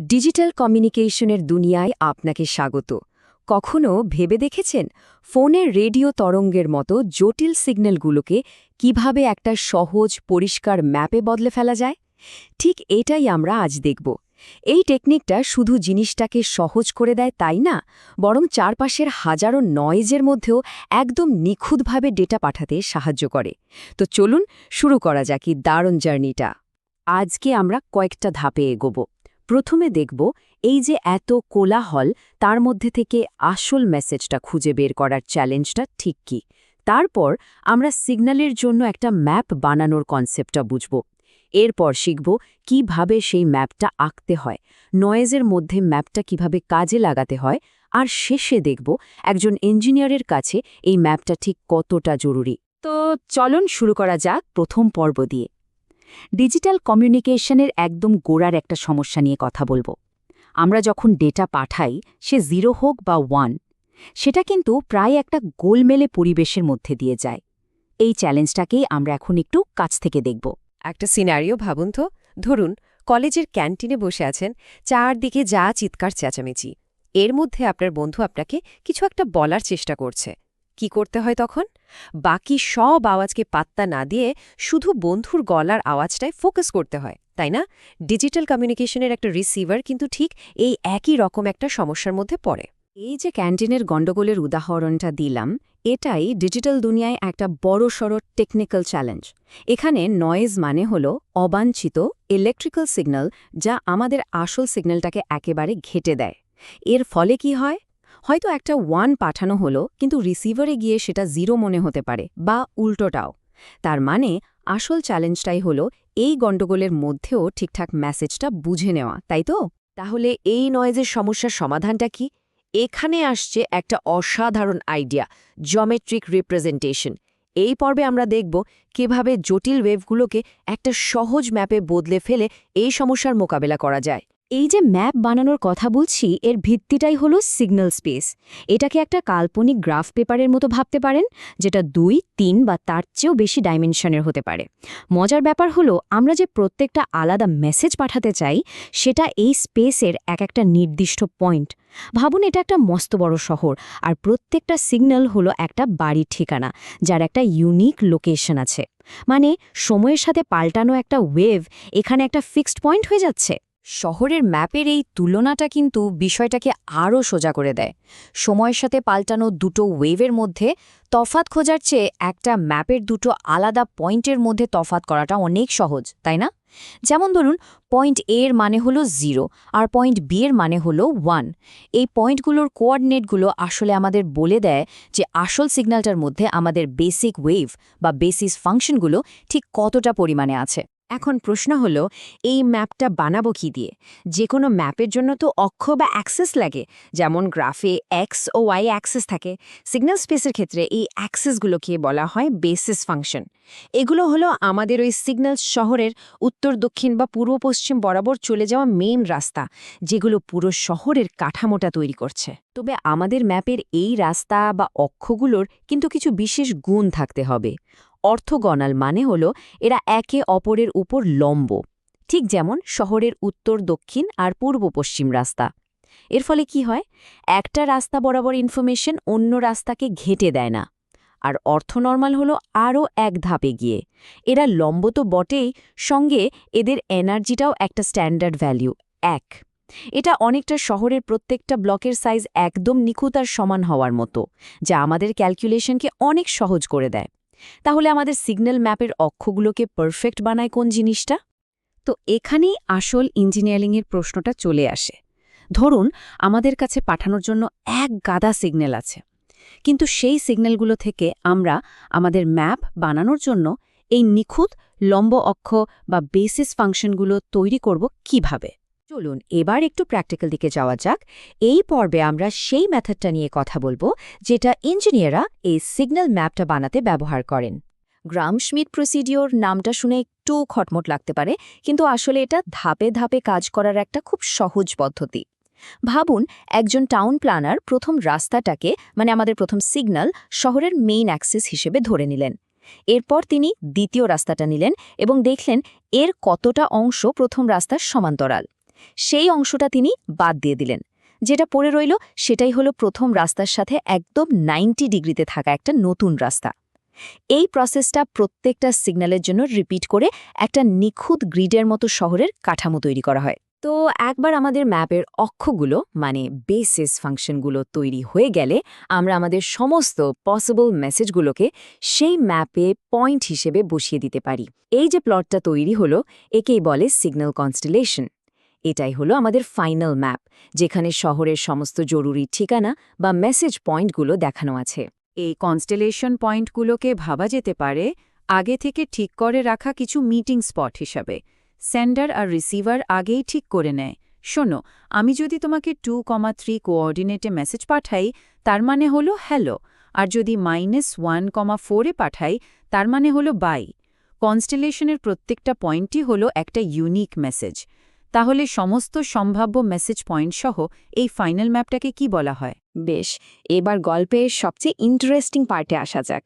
Digital কমিউনিকেশনের দুনিয়ায় আপনাকে স্বাগত। কখনো ভেবে দেখেছেন? ফোনের রেডিও তরঙ্গের মতো জটিল সিগন্যালগুলোকে কীভাবে একটা সহজ, পরিষ্কার ম্যাপে বদলে ফেলা যায়? ঠিক এটাই আমরা আজ দেখব। এই টেকনিকটা শুধু জিনিসটাকে সহজ করে দেয় তাই না? বরং চারপাশের হাজারো নয়েজের মধ্যেও একদম নিখুঁতভাবে ডেটা পাঠাতে সাহায্য করে। তো চলুন শুরু করা যাক দারুণ জার্নিটা। আজকে আমরা কয়েকটা ধাপে এগোব। প্রথমে দেখব এই যে এত কোলাহল, তার মধ্যে থেকে আসল মেসেজটা খুঁজে বের করার চ্যালেঞ্জটা ঠিক কি? তারপর আমরা সিগন্যালের জন্য একটা ম্যাপ বানানোর কনসেপ্টটা বুঝব। এরপর শিখব কীভাবে সেই ম্যাপটা আঁকতে হয় নয়েজের মধ্যে ম্যাপটা কীভাবে কাজে লাগাতে হয়, আর শেষে দেখব একজন ইঞ্জিনিয়ারের কাছে এই ম্যাপটা ঠিক কতটা জরুরি। তো চলন শুরু করা যাক প্রথম পর্ব দিয়ে। ডিজিটাল কমিউনিকেশনের একদম গোড়ার একটা সমস্যা নিয়ে কথা বলব। আমরা যখন ডেটা পাঠাই, সে জিরো হোক বা ওয়ান, সেটা কিন্তু প্রায় একটা গোলমেলে পরিবেশের মধ্যে দিয়ে যায়। এই চ্যালেঞ্জটাকেই আমরা এখন একটু কাছ থেকে দেখব। একটা সিনারিও ভাবুন তো। ধরুন, কলেজের ক্যান্টিনে বসে আছেন চারদিকে যা চিৎকার চেঁচামেচি। এর মধ্যে আপনার বন্ধু আপনাকে কিছু একটা বলার চেষ্টা করছে। কি করতে হয় তখন? বাকি সব আওয়াজকে পাত্তা না দিয়ে শুধু বন্ধুর গলার আওয়াজটায় ফোকাস করতে হয়, তাই না? ডিজিটাল কমিউনিকেশনের একটা রিসিভার কিন্তু ঠিক এই একই রকম একটা সমস্যার মধ্যে পড়ে। এই যে ক্যান্টিনের গণ্ডগোলের উদাহরণটা দিলাম, এটাই ডিজিটাল দুনিয়ায় একটা বড়সড় টেকনিক্যাল চ্যালেঞ্জ এখানে নয়েজ মানে হল অবাঞ্ছিত ইলেকট্রিক্যাল সিগন্যাল যা আমাদের আসল সিগন্যালটাকে একেবারে ঘেটে দেয়। এর ফলে কি হয়? হয়তো একটা ওয়ান পাঠানো হলো, কিন্তু রিসিভারে গিয়ে সেটা জিরো মনে হতে পারে, বা উল্টোটাও। তার মানে আসল চ্যালেঞ্জটাই হলো, এই গণ্ডগোলের মধ্যেও ঠিকঠাক মেসেজটা বুঝে নেওয়া, তাই তো? তাহলে এই নয়েজের সমস্যার সমাধানটা কি? এখানে আসছে একটা অসাধারণ আইডিয়া জমেট্রিক রিপ্রেজেন্টেশন এই পর্বে আমরা দেখব কীভাবে জটিল ওয়েভগুলোকে একটা সহজ ম্যাপে বদলে ফেলে এই সমস্যার মোকাবেলা করা যায়। এই যে ম্যাপ বানানোর কথা বলছি, এর ভিত্তিটাই হলো সিগন্যাল স্পেস এটাকে একটা কাল্পনিক গ্রাফ পেপারের মতো ভাবতে পারেন, যেটা দুই, তিন বা তার চেয়েও বেশি ডাইমেনশনের হতে পারে। মজার ব্যাপার হলো, আমরা যে প্রত্যেকটা আলাদা মেসেজ পাঠাতে চাই, সেটা এই স্পেসের এক একটা নির্দিষ্ট পয়েন্ট ভাবুন এটা একটা মস্ত বড় শহর, আর প্রত্যেকটা সিগন্যাল হলো একটা বাড়ির ঠিকানা, যার একটা ইউনিক লোকেশন আছে। মানে সময়ের সাথে পাল্টানো একটা ওয়েভ এখানে একটা ফিক্সড পয়েন্ট হয়ে যাচ্ছে। শহরের ম্যাপের এই তুলনাটা কিন্তু বিষয়টাকে আরও সোজা করে দেয়। সময়ের সাথে পাল্টানো দুটো ওয়েভের মধ্যে তফাত খোঁজার চেয়ে একটা ম্যাপের দুটো আলাদা পয়েন্টের মধ্যে তফাত করাটা অনেক সহজ, তাই না? যেমন ধরুন, পয়েন্ট এ এর মানে হলো জিরো আর পয়েন্ট বি এর মানে হলো ওয়ান। এই পয়েন্টগুলোর কোঅর্ডিনেটগুলো আসলে আমাদের বলে দেয় যে আসল সিগন্যালটার মধ্যে আমাদের বেসিক ওয়েভ বা বেসিস ফাংশনগুলো ঠিক কতটা পরিমাণে আছে। এখন প্রশ্ন হলো, এই ম্যাপটা বানাবো কি দিয়ে? যে কোনো ম্যাপের জন্য তো অক্ষ বা অ্যাক্সেস লাগে, যেমন গ্রাফে এক্স ও ওয়াই অ্যাক্সেস থাকে। সিগন্যাল স্পেসের ক্ষেত্রে এই অ্যাক্সেসগুলোকে বলা হয়? Basis function. এগুলো হলো আমাদের ওই সিগন্যাল শহরের উত্তর, দক্ষিণ বা পূর্ব, পশ্চিম বরাবর চলে যাওয়া মেন রাস্তা, যেগুলো পুরো শহরের কাঠামোটা তৈরি করছে। তবে আমাদের ম্যাপের এই রাস্তা বা অক্ষগুলোর কিন্তু কিছু বিশেষ গুণ থাকতে হবে। অর্থগণাল মানে হল এরা একে অপরের উপর লম্ব, ঠিক যেমন শহরের উত্তর, দক্ষিণ আর পূর্ব পশ্চিম রাস্তা। এর ফলে কি হয়? একটা রাস্তা বরাবর ইনফরমেশন অন্য রাস্তাকে ঘেটে দেয় না। আর অর্থ নর্মাল হলো আরও এক ধাপে গিয়ে এরা লম্ব তো বটেই, সঙ্গে এদের এনার্জিটাও একটা স্ট্যান্ডার্ড ভ্যালু এক। এটা অনেকটা শহরের প্রত্যেকটা ব্লকের সাইজ একদম নিখুঁত আর সমান হওয়ার মতো, যা আমাদের ক্যালকুলেশনকে অনেক সহজ করে দেয়। তাহলে আমাদের সিগন্যাল ম্যাপের অক্ষগুলোকে পারফেক্ট বানায় কোন জিনিসটা? তো এখানেই আসল ইঞ্জিনিয়ারিংয়ের প্রশ্নটা চলে আসে। ধরুন, আমাদের কাছে পাঠানোর জন্য এক গাদা সিগন্যাল আছে। কিন্তু সেই সিগন্যালগুলো থেকে আমরা আমাদের ম্যাপ বানানোর জন্য এই নিখুঁত লম্ব অক্ষ বা বেসিস ফাংশনগুলো তৈরি করব কীভাবে? চলুন এবার একটু প্র্যাকটিক্যাল দিকে যাওয়া যাক। এই পর্বে আমরা সেই মেথডটা নিয়ে কথা বলব, যেটা ইঞ্জিনিয়াররা এই সিগন্যাল ম্যাপটা বানাতে ব্যবহার করেন। গ্রাম স্মিথ প্রসিডিওর নামটা শুনে একটু খটমট লাগতে পারে, কিন্তু আসলে এটা ধাপে ধাপে কাজ করার একটা খুব সহজ পদ্ধতি। ভাবুন, একজন টাউন প্ল্যানার প্রথম রাস্তাটাকে মানে আমাদের প্রথম সিগন্যাল শহরের মেইন অ্যাক্সেস হিসেবে ধরে নিলেন। এরপর তিনি দ্বিতীয় রাস্তাটা নিলেন এবং দেখলেন এর কতটা অংশ প্রথম রাস্তার সমান্তরাল। সেই অংশটা তিনি বাদ দিয়ে দিলেন। যেটা পড়ে রইল, সেটাই হলো প্রথম রাস্তার সাথে একদম নাইনটি ডিগ্রিতে থাকা একটা নতুন রাস্তা। এই প্রসেসটা প্রত্যেকটা সিগন্যালের জন্য রিপিট করে একটা নিখুঁত গ্রিডের মতো শহরের কাঠামো তৈরি করা হয়। তো একবার আমাদের ম্যাপের অক্ষগুলো মানে বেসিস ফাংশনগুলো তৈরি হয়ে গেলে আমরা আমাদের সমস্ত পসিবল মেসেজগুলোকে সেই ম্যাপে পয়েন্ট হিসেবে বসিয়ে দিতে পারি। এই যে প্লটটা তৈরি হলো, একেই বলে সিগন্যাল কনস্টেলেশন এটাই হলো আমাদের ফাইনাল ম্যাপ যেখানে শহরের সমস্ত জরুরি ঠিকানা বা মেসেজ পয়েন্টগুলো দেখানো আছে। এই কনস্টেলেশন পয়েন্টগুলোকে ভাবা যেতে পারে আগে থেকে ঠিক করে রাখা কিছু মিটিং স্পট হিসাবে। সেন্ডার আর রিসিভার আগেই ঠিক করে নেয়। শোনো, আমি যদি তোমাকে টু কমা থ্রি কোঅর্ডিনেটে মেসেজ পাঠাই, তার মানে হলো হ্যালো আর যদি মাইনাস ওয়ান কমা ফোরে পাঠাই, তার মানে হলো বাই কনস্টেলেশনের প্রত্যেকটা পয়েন্টই হলো একটা ইউনিক মেসেজ তাহলে সমস্ত সম্ভাব্য মেসেজ পয়েন্ট সহ এই ফাইনাল ম্যাপটাকে কি বলা হয়? বেশ এবার গল্পের সবচেয়ে ইন্টারেস্টিং পার্টে আসা যাক।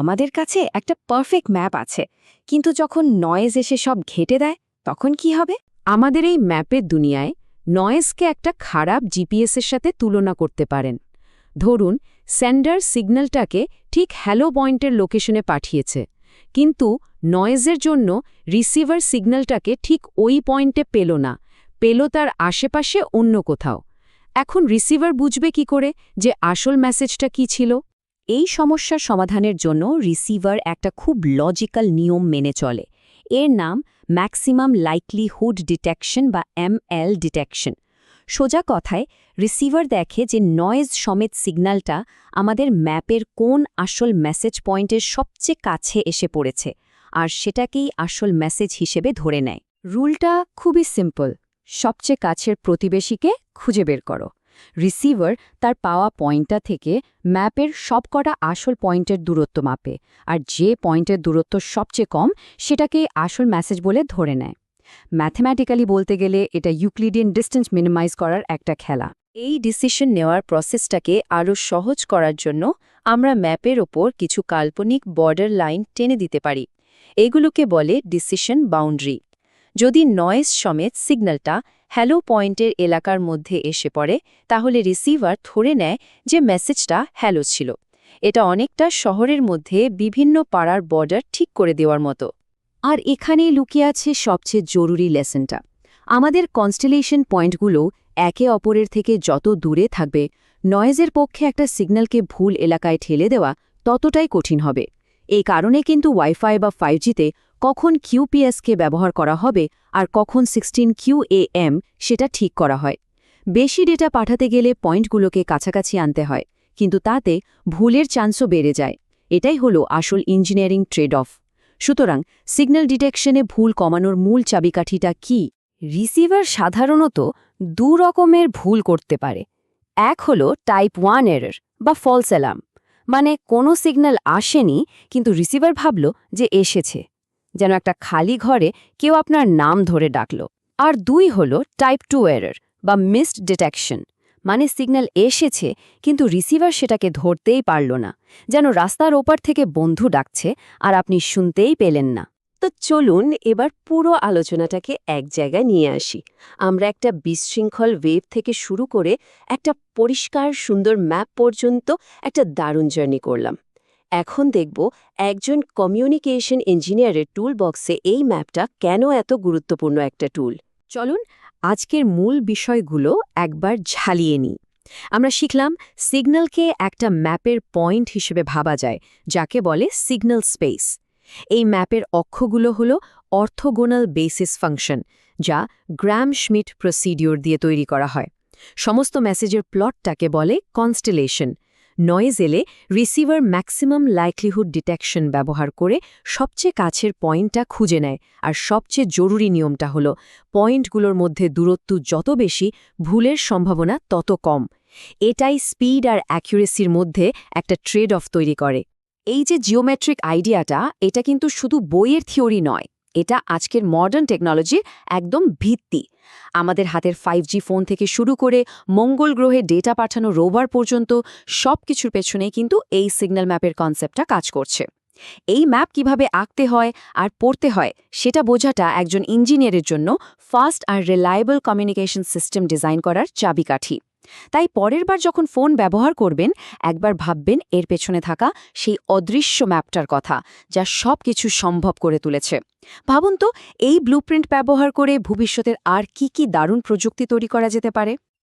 আমাদের কাছে একটা পারফেক্ট ম্যাপ আছে কিন্তু যখন নয়েজ এসে সব ঘেটে দেয় তখন কি হবে? আমাদের এই ম্যাপের দুনিয়ায় নয়েজকে একটা খারাপ জিপিএসের সাথে তুলনা করতে পারেন। ধরুন সেন্ডার সিগন্যালটাকে ঠিক হ্যালো পয়েন্টের লোকেশনে পাঠিয়েছে। কিন্তু নয়েজের জন্য রিসিভার সিগন্যালটাকে ঠিক ওই পয়েন্টে পেল না, পেল তার আশেপাশে অন্য কোথাও। এখন রিসিভার বুঝবে কি করে যে আসল মেসেজটা কি ছিল? এই সমস্যার সমাধানের জন্য রিসিভার একটা খুব লজিক্যাল নিয়ম মেনে চলে। এর নাম ম্যাক্সিমাম লাইকলিহুড ডিটেকশন বা এমএল ডিটেকশন। সোজা কথায় রিসিভার দেখে যে নয়েজ সমেত সিগন্যালটা আমাদের ম্যাপের কোন আসল মেসেজ পয়েন্টের সবচেয়ে কাছে এসে পড়েছে, আর সেটাকেই আসল মেসেজ হিসেবে ধরে নেয়। রুলটা খুবই সিম্পল সবচেয়ে কাছের প্রতিবেশীকে খুঁজে বের করো। রিসিভার তার পাওয়া পয়েন্টটা থেকে ম্যাপের সবকটা আসল পয়েন্টের দূরত্ব মাপে, আর যে পয়েন্টের দূরত্ব সবচেয়ে কম সেটাকে আসল মেসেজ বলে ধরে নেয়। ম্যাথমেটিক্যালি বলতে গেলে এটা ইউক্লিডিয়ান ডিস্টেন্স মিনিমাইজ করার একটা খেলা। এই ডিসিশন নেওয়ার প্রসেসটাকে আরও সহজ করার জন্য আমরা ম্যাপের ওপর কিছু কাল্পনিক বর্ডার লাইন টেনে দিতে পারি। এগুলোকে বলে ডিসিশন বাউন্ডারি। যদি নয়েজ সমেত সিগন্যালটা হ্যালো পয়েন্টের এলাকার মধ্যে এসে পড়ে, তাহলে রিসিভার ধরে নেয় যে মেসেজটা হ্যালো ছিল। এটা অনেকটা শহরের মধ্যে বিভিন্ন পাড়ার বর্ডার ঠিক করে দেওয়ার মতো। আর এখানেই লুকিয়ে আছে সবচেয়ে জরুরি লেসনটা। আমাদের কনস্টেলেশন পয়েন্টগুলো একে অপরের থেকে যত দূরে থাকবে নয়েজের পক্ষে একটা সিগন্যালকে ভুল এলাকায় ঠেলে দেওয়া ততটাই কঠিন হবে। এই কারণে কিন্তু ওয়াইফাই বা ফাইভজিতে কখন কিউপিএসকে ব্যবহার করা হবে আর কখন সিক্সটিন কিউএএম সেটা ঠিক করা হয়। বেশি ডেটা পাঠাতে গেলে পয়েন্টগুলোকে কাছাকাছি আনতে হয়, কিন্তু তাতে ভুলের চান্সও বেড়ে যায়। এটাই হলো আসল ইঞ্জিনিয়ারিং ট্রেড অফ সুতরাং সিগন্যাল ডিটেকশনে ভুল কমানোর মূল চাবিকাঠিটা কি? রিসিভার সাধারণত দু রকমের ভুল করতে পারে। এক হলো টাইপ ওয়ান এরর বা ফলস অ্যালার্ম মানে কোনো সিগন্যাল আসেনি, কিন্তু রিসিভার ভাবল যে এসেছে। যেন একটা খালি ঘরে কেউ আপনার নাম ধরে ডাকল। আর দুই হল টাইপ টু এরর বা মিসড ডিটেকশন মানে সিগন্যাল এসেছে কিন্তু রিসিভার সেটাকে ধরতেই পারল না যেন রাস্তার ওপার থেকে বন্ধু ডাকছে আর আপনি শুনতেই পেলেন না। তো চলুন এবার পুরো আলোচনাটাকে এক জায়গায় নিয়ে আসি। আমরা একটা বিশৃঙ্খল ওয়েব থেকে শুরু করে একটা পরিষ্কার সুন্দর ম্যাপ পর্যন্ত একটা দারুণ জার্নি করলাম। এখন দেখব একজন কমিউনিকেশন ইঞ্জিনিয়ারের টুল বক্সে এই ম্যাপটা কেন এত গুরুত্বপূর্ণ একটা টুল। চলুন আজকের মূল বিষয়গুলো একবার ঝালিয়ে নিই। আমরা শিখলাম সিগন্যালকে একটা ম্যাপের পয়েন্ট হিসেবে ভাবা যায়, যাকে বলে সিগন্যাল স্পেস। এই ম্যাপের অক্ষগুলো হল অর্থোগোনাল বেসিস ফাংশন, যা গ্র্যাম schmidt প্রসিডিওর দিয়ে তৈরি করা হয়। সমস্ত মেসেজের প্লটটাকে বলে কনস্টেলেশন নয়েজ এলে রিসিভার ম্যাক্সিমাম লাইকলিহুড ডিটেকশন ব্যবহার করে সবচেয়ে কাছের পয়েন্টটা খুঁজে নেয়। আর সবচেয়ে জরুরি নিয়মটা হল, পয়েন্টগুলোর মধ্যে দূরত্ব যত বেশি, ভুলের সম্ভাবনা তত কম। এটাই স্পিড আর অ্যাকুরেসির মধ্যে একটা ট্রেড অফ তৈরি করে। এই যে জিওমেট্রিক আইডিয়াটা এটা কিন্তু শুধু বইয়ের থিওরি নয়। এটা আজকের মডার্ন টেকনোলজির একদম ভিত্তি। আমাদের হাতের ফাইভ ফোন থেকে শুরু করে মঙ্গল গ্রহে ডেটা পাঠানো রোভার পর্যন্ত সব কিছুর পেছনেই কিন্তু এই সিগন্যাল ম্যাপের কনসেপ্টটা কাজ করছে। এই ম্যাপ কীভাবে আঁকতে হয় আর পড়তে হয় সেটা বোঝাটা একজন ইঞ্জিনিয়ারের জন্য ফাস্ট আর রিলায়েবল কমিউনিকেশন সিস্টেম ডিজাইন করার চাবিকাঠি। তাই পরের বার যখন ফোন ব্যবহার করবেন, একবার ভাববেন এর পেছনে থাকা সেই অদৃশ্য ম্যাপটার কথা, যা সব কিছু সম্ভব করে তুলেছে। ভাবুন তো, এই ব্লুপ্রিন্ট ব্যবহার করে ভবিষ্যতের আর কি কি দারুণ প্রযুক্তি তৈরি করা যেতে পারে?